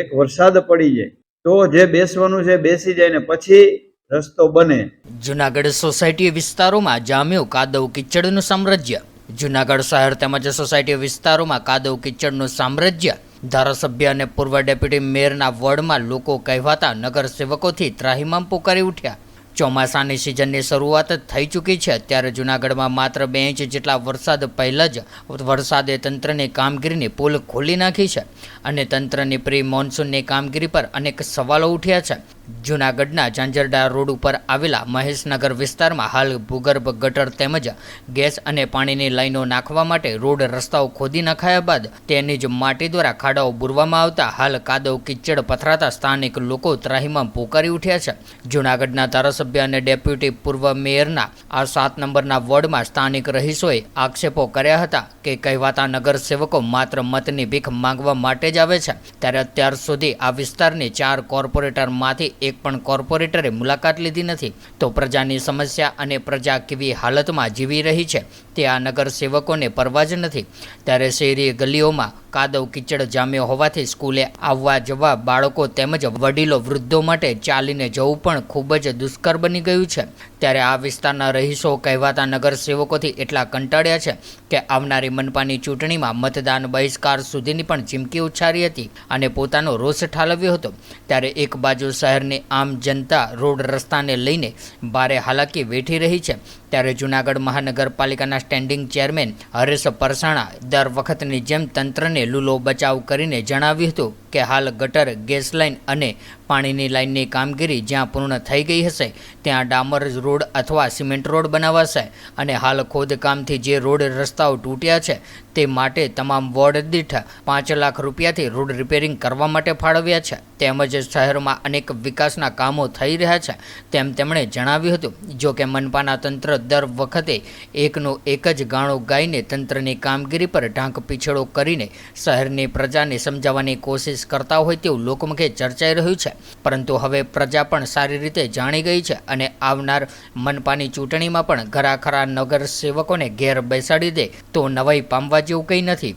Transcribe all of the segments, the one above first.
એક વરસાદ પડી જાય, તો જે બેસવાનું છે બેસી જાય ને પછી રસ્તો બને. જુનાગઢ સોસાયટી વિસ્તારોમાં જામ્યું કાદવ કિચડનું સામ્રાજ્ય. જુનાગઢ શહેર તેમજ સોસાયટી વિસ્તારોમાં કાદવ કિચડનું સામ્રાજ્ય. ધારાસભ્ય અને પૂર્વ ડેપ્યુટી મેયરના વોર્ડમાં લોકો કહેવાતા નગરસેવકોથી ત્રાહિમામ પોકારી ઉઠ્યા. ચોમાસાની સિઝનની શરૂઆત થઈ ચૂકી છે. ત્યારે જુનાગઢમાં માત્ર બે ઇંચ જેટલા વરસાદ પહેલાં જ વરસાદે તંત્રની કામગીરીની પોલ ખોલી નાખી છે અને તંત્રની પ્રી મોન્સૂનની કામગીરી પર અનેક સવાલો ઉઠ્યા છે. જુનાગઢના ઝાંઝરડા રોડ ઉપર આવેલા મહેશનગર વિસ્તારમાં હાલ ભૂગર્ભ ગટર તેમજ ગેસ અને પાણીની લાઈનો નાખવા માટે રોડ રસ્તાઓ ખોદી નખાયા બાદ તેની જ માટી દ્વારા ખાડાઓ બુરવામાં આવતા હાલ કાદવ કિચડ પથરાતા સ્થાનિક લોકો ત્રાહીમાં પોકારી ઉઠ્યા છે. જુનાગઢના ધારાસભ્ય અને ડેપ્યુટી પૂર્વ મેયરના આ સાત નંબરના વોર્ડમાં સ્થાનિક રહીશોએ આક્ષેપો કર્યા હતા કે કહેવાતા નગરસેવકો માત્ર મતની ભીખ માંગવા માટે જ આવે છે. ત્યારે અત્યાર સુધી આ વિસ્તારની ચાર કોર્પોરેટરમાંથી એક પણ કોર્પોરેટરે મુલાકાત લીધી નથી. તો પ્રજાની સમસ્યા અને પ્રજા કેવી હાલતમાં જીવી રહી છે તે આ નગરસેવકોને પરવા જ નથી. ત્યારે શહેરી ગલીઓમાં કાદવ કિચડ જામ્યો હોવાથી સ્કૂલે આવવા જવા બાળકો તેમજ વડીલો વૃદ્ધો માટે ચાલીને જવું પણ ખૂબ જ દુષ્કર બની ગયું છે. ત્યારે આ વિસ્તારના રહીશો કહેવાતા નગરસેવકોથી એટલા કંટાળ્યા છે કે આવનારી મનપાની ચૂંટણીમાં મતદાન બહિષ્કાર સુધીની પણ ચીમકી ઉચ્ચારી હતી અને પોતાનો રોષ ઠાલવ્યો હતો. ત્યારે એક બાજુ શહેરની આમ જનતા રોડ રસ્તાને લઈને ભારે હાલાકી વેઠી રહી છે. ત્યારે જૂનાગઢ મહાનગરપાલિકાના સ્ટેન્ડિંગ ચેરમેન હરેશ પરસાણા દર વખતની જેમ તંત્રને લૂલો બચાવ કરીને જણાવ્યું હતું. કે હાલ ગટર, ગેસ લાઇન અને પાણીની લાઇનની કામગીરી જ્યાં પૂર્ણ થઈ ગઈ હશે, ત્યાં ડામર રોડ અથવા સિમેન્ટ રોડ બનાવાશે અને હાલ ખોદકામથી જે રોડ રસ્તાઓ તૂટ્યા છે, તે માટે તમામ વોર્ડ દીઠ પાંચ લાખ રૂપિયાથી રોડ રિપેરિંગ કરવા માટે ફાળવ્યા છે. તેમજ શહેરમાં અનેક વિકાસના કામો થઈ રહ્યા છે, તેમ તેમણે જણાવ્યું હતું. જો કે મનપાના તંત્ર દર વખતે એકનો એક જ ગાણો ગાઈને તંત્રની કામગીરી પર ઢાંક પીછળો કરીને શહેરની પ્રજાને સમજાવવાની કોશિશ કરતા હોય તેવું લોકમુખે ચર્ચાઈ રહ્યું છે. પરંતુ હવે પ્રજા પણ સારી રીતે જાણી ગઈ છે અને આવનાર મનપાની ચૂંટણીમાં પણ ઘરાખરા નગર સેવકોને ઘેર બેસાડી દે તો નવાઈ પામવા જેવું કંઈ નથી.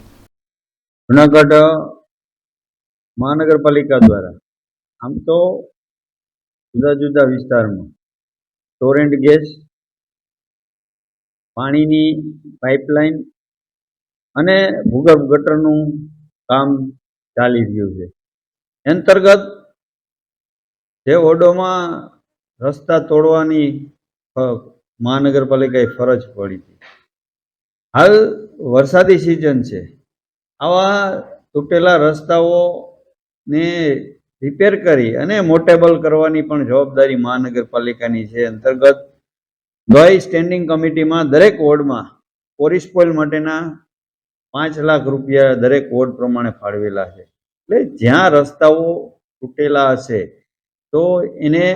જુનાગઢ મહાનગરપાલિકા દ્વારા આમ તો જુદા જુદા વિસ્તારમાં ટોરેન્ટ ગેસ પાણીની પાઇપલાઇન અને ભૂગર્ભ ગટરનું કામ ચાલી રહ્યું છે. અંતર્ગત જે વોર્ડોમાં રસ્તા તોડવાની મહાનગરપાલિકાએ ફરજ પડી હતી હાલ વરસાદી સિઝન છે. આવા તૂટેલા રસ્તાઓને રિપેર કરી અને મોટેબલ કરવાની પણ જવાબદારી મહાનગરપાલિકાની છે. અંતર્ગત ગઈ સ્ટેન્ડિંગ કમિટીમાં દરેક વોર્ડમાં પોલીસ પોલ માટેના પાંચ લાખ રૂપિયા દરેક વોર્ડ પ્રમાણે ફાળવેલા છે. એટલે જ્યાં રસ્તાઓ તૂટેલા હશે તો એને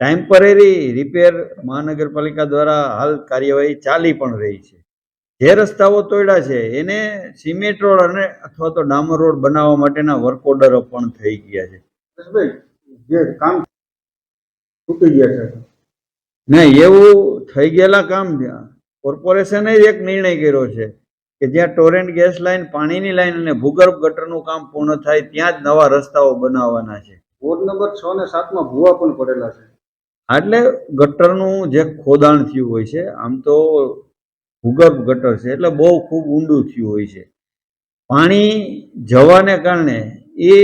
ટેમ્પરરી રિપેર મહાનગરપાલિકા દ્વારા હાલ કાર્યવાહી ચાલી પણ રહી છે. જે રસ્તાઓ તોડ્યા છે એને સિમેન્ટ રોડ અને અથવા તો ડામર રોડ બનાવવા માટેના વર્ક ઓર્ડરો પણ થઈ ગયા છે. જે કામ તૂટી ગયા છે? નહીં એવું થઈ ગયેલા કામ કોર્પોરેશને જ એક નિર્ણય કર્યો છે. કે જ્યાં ટોરેન્ટ ગેસ લાઇન પાણીની લાઇન અને ભૂગર્ભ ગટરનું કામ પૂર્ણ થાય ત્યાં જ નવા રસ્તાઓ બનાવવાના છે. વોર્ડ નંબર છ ને સાતમાં ભૂવા પણ પડેલા છે. એટલે ગટરનું જે ખોદાણ થયું હોય છે આમ તો ભૂગર્ભ ગટર છે એટલે બહુ ખૂબ ઊંડું થયું હોય છે. પાણી જવાને કારણે એ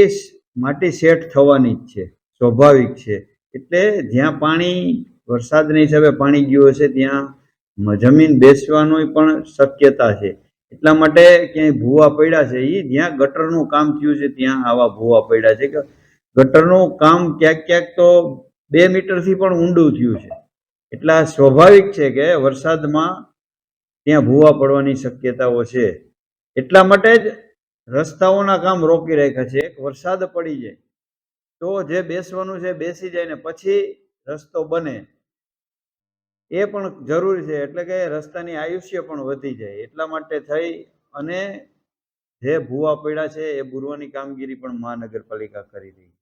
માટી સેટ થવાની જ છે સ્વાભાવિક છે. એટલે જ્યાં પાણી વરસાદના હિસાબે પાણી ગયું હશે ત્યાં જમીન બેસવાની પણ શક્યતા છે. એટલા માટે ક્યાંય ભૂવા પડ્યા છે એ જ્યાં ગટરનું કામ થયું છે, ત્યાં આવા ભૂવા પડ્યા છે. કે ગટરનું કામ ક્યાંક ક્યાંક તો બે મીટરથી પણ ઊંડું થયું છે. એટલા સ્વાભાવિક છે કે વરસાદમાં ત્યાં ભૂવા પડવાની શક્યતાઓ છે. એટલા માટે જ રસ્તાઓના કામ રોકી રાખ્યા છે. વરસાદ પડી જાય તો જે બેસવાનું છે બેસી જાય ને પછી રસ્તો બને. એ પણ જરૂરી છે, એટલે કે રસ્તાની આયુષ્ય પણ વધી જાય. એટલા માટે થઈ અને જે ભૂવા પડ્યા છે, એ બુરવાની કામગીરી પણ મહાનગરપાલિકા કરી રહી છે.